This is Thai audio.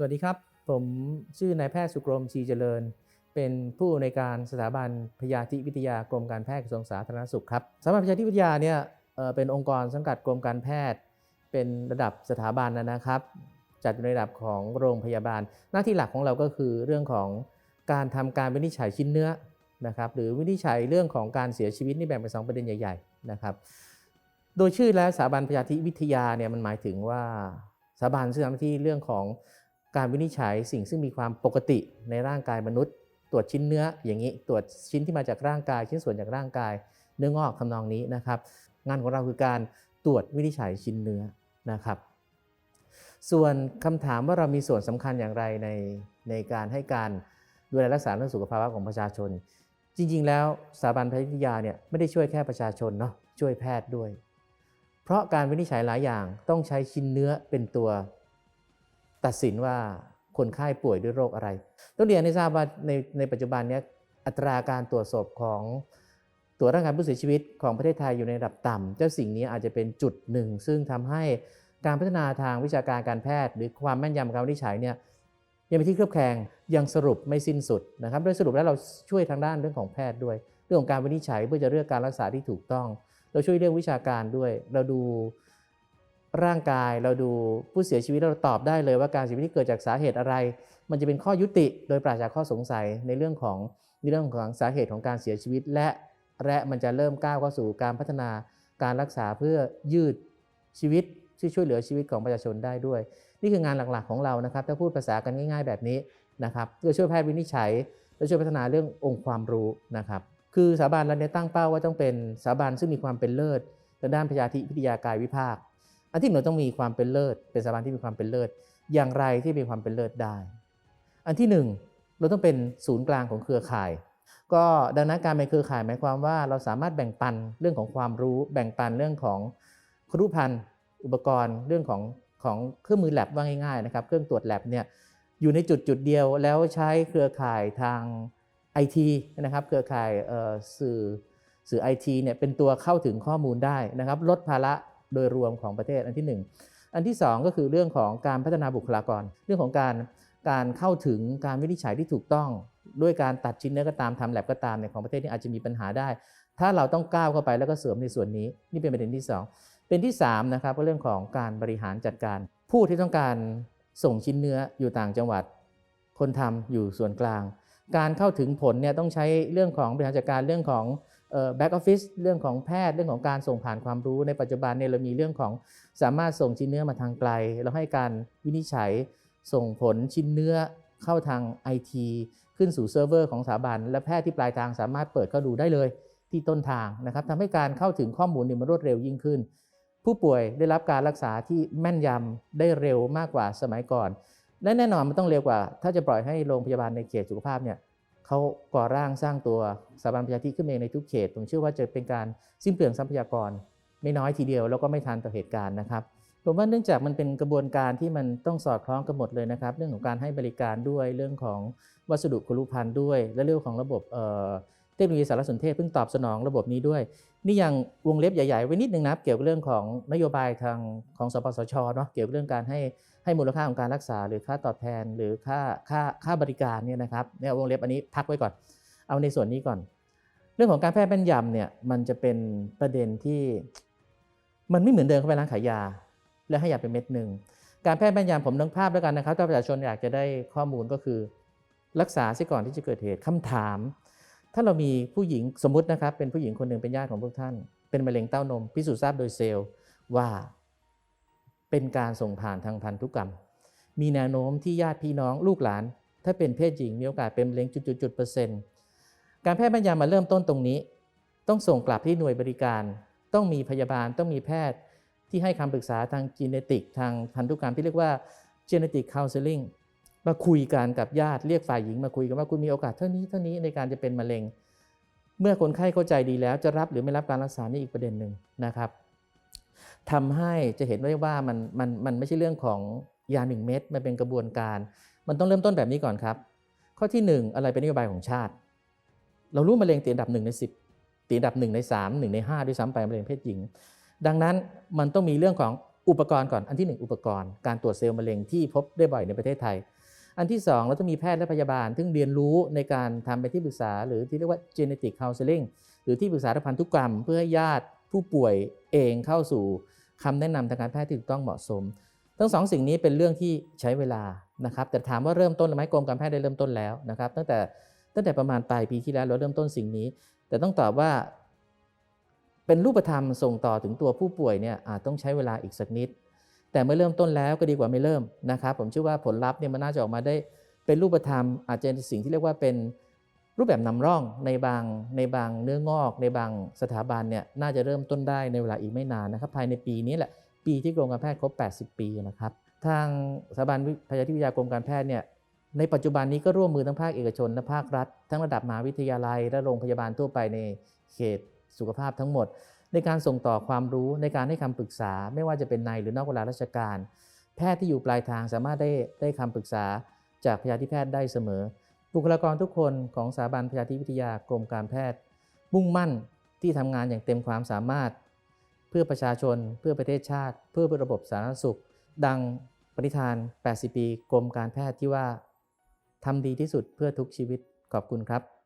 สวัสดีครับ ผมชื่อนายแพทย์สุกรมชีเจริญ เป็นผู้ในการสถาบันพยาธิวิทยากรมการแพทย์กระทรวงสาธารณสุขครับสถาบันพยาธิวิทยาเนี่ยเป็นองค์กรสังกัดกรมการแพทย์ เป็นระดับสถาบันนะครับ จัดอยู่ในระดับของโรงพยาบาล หน้าที่หลักของเราก็คือเรื่องของการทำการวินิจฉัยชิ้นเนื้อนะครับหรือวินิจฉัยเรื่องของการเสียชีวิตนี่แบ่งเป็นสองประเด็นใหญ่ ๆนะครับ โดยชื่อแล้วสถาบันพยาธิวิทยาเนี่ยมันหมายถึงว่าสถาบันซึ่งทำหน้าที่เรื่องของ การวินิจฉัยสิ่งซึ่งมีความปกติในร่างกายมนุษย์ ตรวจชิ้นเนื้ออย่างนี้ ตรวจชิ้นที่มาจากร่างกาย ชิ้นส่วนจากร่างกาย เนื้องอกทำนองนี้นะครับ งานของเราคือการตรวจวินิจฉัยชิ้นเนื้อนะครับ ส่วนคำถามว่าเรามีส่วนสำคัญอย่างไรในในการให้การดูแลรักษาเรื่องสุขภาวะของประชาชน จริง ๆ แล้วสถาบันแพทยวิทยาเนี่ยไม่ได้ช่วยแค่ประชาชนเนาะช่วยแพทย์ด้วย เพราะการวินิจฉัยหลายอย่างต้องใช้ชิ้นเนื้อเป็นตัว ตัดสินว่าคนไข้ป่วยด้วยโรคอะไร ต้องเรียนให้ทราบว่าในในปัจจุบันนี้อัตราการตรวจศพของตรวจร่างกายผู้เสียชีวิตของประเทศไทยอยู่ในระดับต่ำเจ้าสิ่งนี้อาจจะเป็นจุดหนึ่ง ซึ่งทำให้การพัฒนาทางวิชาการการแพทย์ หรือความแม่นยำการวินิจฉัยเนี่ยยังเป็นที่เคลือบแคลงยังสรุปไม่สิ้นสุดนะครับโดยสรุปแล้วเราช่วยทางด้านเรื่องของแพทย์ด้วย เรื่องของการวินิจฉัยเพื่อจะเลือกการรักษาที่ถูกต้อง เราช่วยเรื่องวิชาการด้วย เราดู ร่างกายเราดูผู้เสียชีวิตเราตอบได้เลยว่าการเสียชีวิตที่เกิดจากสาเหตุอะไร มันจะเป็นข้อยุติโดยปราศจากข้อสงสัยในเรื่องของในเรื่องของสาเหตุของการเสียชีวิต และและมันจะเริ่มก้าวเข้าสู่การพัฒนาการรักษาเพื่อยืดชีวิตที่ช่วยเหลือชีวิตของประชาชนได้ด้วย นี่คืองานหลักๆของเรานะครับ ถ้าพูดภาษากันง่าย ๆ แบบนี้นะครับเพื่อช่วยแพทย์วินิจฉัย และช่วยพัฒนาเรื่ององค์ความรู้นะครับ คือสถาบันเราเนี่ยตั้งเป้าว่าต้องเป็นสถาบันซึ่งมีความเป็นเลิศในด้านพยาธิวิทยากายวิภาค อันที่หนึ่งต้องมีความเป็นเลิศ เป็นสถาบันที่มีความเป็นเลิศ อย่างไรที่มีความเป็นเลิศได้ อันที่หนึ่งเราต้องเป็นศูนย์กลางของเครือข่าย ก็ดังนั้นการเป็นเครือข่ายหมายความว่าเราสามารถแบ่งปันเรื่องของความรู้ แบ่งปันเรื่องของครุพันธ์อุปกรณ์ เรื่องของของเครื่องมือแลบว่าง่ายๆนะครับ เครื่องตรวจแลบเนี่ยอยู่ในจุดจุดเดียวแล้วใช้เครือข่ายทาง IT นะครับ เครือข่ายสื่อสื่อไอทีเนี่ยเป็นตัวเข้าถึงข้อมูลได้นะครับ ลดภาระ โดยรวมของประเทศอันที่ 1 อันที่ 2 ก็คือเรื่องของการพัฒนาบุคลากร เรื่องของการการเข้าถึงการวินิจฉัยที่ถูกต้อง ด้วยการตัดชิ้นเนื้อก็ตามทำแลบก็ตามในของประเทศนี้อาจจะมีปัญหาได้ ถ้าเราต้องก้าวเข้าไปแล้วก็เสริมในส่วนนี้ นี่เป็นประเด็นที่ 2 เป็นที่3นะครับก็เรื่องของการบริหารจัดการ ผู้ที่ต้องการส่งชิ้นเนื้ออยู่ต่างจังหวัด คนทำอยู่ส่วนกลาง การเข้าถึงผลเนี่ยต้องใช้เรื่องของบริหารจัดการเรื่องของ แบ็กออฟฟิศเรื่องของแพทย์เรื่องของการส่งผ่านความรู้ในปัจจุบันเนี่ยเรามีเรื่องของสามารถส่งชิ้นเนื้อมาทางไกลแล้วให้การวินิจฉัยส่งผลชิ้นเนื้อเข้าทาง IT ขึ้นสู่เซิร์ฟเวอร์ของสถาบัน และแพทย์ที่ปลายทางสามารถเปิดเข้าดูได้เลยที่ต้นทางนะครับทำให้การเข้าถึงข้อมูลเนี่ยมันรวดเร็วยิ่งขึ้น ผู้ป่วยได้รับการรักษาที่แม่นยำได้เร็วมากกว่าสมัยก่อน และแน่นอนมันต้องเร็วกว่า ถ้าจะปล่อยให้โรงพยาบาลในเขตสุขภาพเนี่ย เขาก่อร่างสร้างตัวสถาบันพยาธิขึ้นเองในทุกเขต ผมเชื่อว่าจะเป็นการสิ้นเปลืองทรัพยากรไม่น้อยทีเดียว แล้วก็ไม่ทันต่อเหตุการณ์นะครับผมว่าเนื่องจากมันเป็นกระบวนการที่มันต้องสอดคล้องกันหมดเลยนะครับ เรื่องของการให้บริการด้วยเรื่องของวัสดุคุรุพันธ์ด้วย และเรื่องของระบบ เทคโนโลยีสารสนเทศเพิ่งตอบสนองระบบนี้ด้วย นี่ยังวงเล็บใหญ่ๆ ไว้นิดนึงนะเกี่ยวกับเรื่องของนโยบายทางของสปสชเนาะเกี่ยวกับเรื่องการให้ให้มูลค่าของการรักษา หรือค่าตอบแทน หรือค่าค่าค่าบริการเนี่ยนะครับเนี่ยวงเล็บอันนี้พักไว้ก่อน เอาในส่วนนี้ก่อน เรื่องของการแพทย์แม่นยำเนี่ยมันจะเป็นประเด็นที่ มันไม่เหมือนเดิมเข้าไปร้านขายยา แล้วให้ยาเป็นเม็ดหนึ่งการแพทย์แม่นยำผมนึกภาพแล้วกันนะครับถ้าประชาชนอยากจะได้ข้อมูลก็คือ รักษาซิก่อนที่จะเกิดเหตุคำถาม ถ้าเรามีผู้หญิงสมมตินะครับ เป็นผู้หญิงคนหนึ่งเป็นญาติของพวกท่าน เป็นมะเร็งเต้านม พิสูจน์ทราบโดยเซลล์ว่าเป็นการส่งผ่านทางพันธุกรรม มีแนวโน้มที่ญาติพี่น้องลูกหลาน ถ้าเป็นเพศหญิงมีโอกาสเป็นมะเร็งจุดๆเปอร์เซ็นต์การแพทย์แม่นยำมาเริ่มต้นตรงนี้ ต้องส่งกลับที่หน่วยบริการ ต้องมีพยาบาลต้องมีแพทย์ที่ให้คำปรึกษาทางจีเนติก ทางพันธุกรรมที่เรียกว่า genetic counseling มาคุยกันกับญาติเรียกฝ่ายหญิงมาคุยกันว่าคุณมีโอกาสเท่านี้เท่านี้ในการจะเป็นมะเร็ง เมื่อคนไข้เข้าใจดีแล้วจะรับหรือไม่รับการรักษานี่อีกประเด็นหนึ่งนะครับทำให้จะเห็นได้ว่ามันมันมันไม่ใช่เรื่องของยาหนึ่งเม็ดมันเป็นกระบวนการ มันต้องเริ่มต้นแบบนี้ก่อนครับ ข้อที่ 1 อะไรเป็นนโยบายของชาติ เรารู้มะเร็งติดอันดับ1ใน 10ติดอันดับ1ใน3 1ใน5ด้วยซ้ำไปมะเร็งเพศหญิง ดังนั้นมันต้องมีเรื่องของอุปกรณ์ก่อนอันที่หนึ่งอุปกรณ์การตรวจเซลล์มะเร็งที่พบได้บ่อยในประเทศไทย อันที่สองเราต้องมีแพทย์และพยาบาล ซึ่งเรียนรู้ในการทำเป็นที่ปรึกษา หรือที่เรียกว่า genetic counseling หรือที่ปรึกษาทางพันธุกรรม เพื่อให้ญาติผู้ป่วยเองเข้าสู่คำแนะนำทางการแพทย์ที่ถูกต้องเหมาะสม ทั้งสองสิ่งนี้เป็นเรื่องที่ใช้เวลานะครับ แต่ถามว่าเริ่มต้นหรือไม่กรมการแพทย์ได้เริ่มต้นแล้วนะครับ ตั้งแต่ตั้งแต่ประมาณปลายปีที่แล้วเราเริ่มต้นสิ่งนี้ แต่ต้องตอบว่า เป็นรูปธรรมส่งต่อถึงตัวผู้ป่วยเนี่ยอาจต้องใช้เวลาอีกสักนิด แต่เมื่อเริ่มต้นแล้วก็ดีกว่าไม่เริ่มนะครับ ผมเชื่อว่าผลลัพธ์เนี่ยมันน่าจะออกมาได้เป็นรูปธรรม อาจจะเป็นสิ่งที่เรียกว่าเป็นรูปแบบนำร่องในบางในบางเนื้องอก ในบางสถาบันเนี่ยน่าจะเริ่มต้นได้ในเวลาอีกไม่นานนะครับ ภายในปีนี้แหละปีที่กรมการแพทย์ครบ 80 ปีนะครับ ทางสถาบันพยาธิวิทยากรมการแพทย์เนี่ยในปัจจุบันนี้ก็ร่วมมือทั้งภาคเอกชนและภาครัฐ ทั้งระดับมหาวิทยาลัยและโรงพยาบาลทั่วไปในเขตสุขภาพทั้งหมด ในการส่งต่อความรู้ในการให้คำปรึกษา ไม่ว่าจะเป็นในหรือนอกเวลาราชการ แพทย์ที่อยู่ปลายทางสามารถได้ได้คำปรึกษาจากพยาธิแพทย์ได้เสมอ บุคลากรทุกคนของสถาบันพยาธิวิทยากรมการแพทย์ มุ่งมั่นที่ทำงานอย่างเต็มความสามารถ เพื่อประชาชน เพื่อประเทศชาติ เพื่อระบบสาธารณสุข ดังปณิธาน 80 ปี กรมการแพทย์ที่ว่าทำดีที่สุดเพื่อทุกชีวิตขอบคุณครับ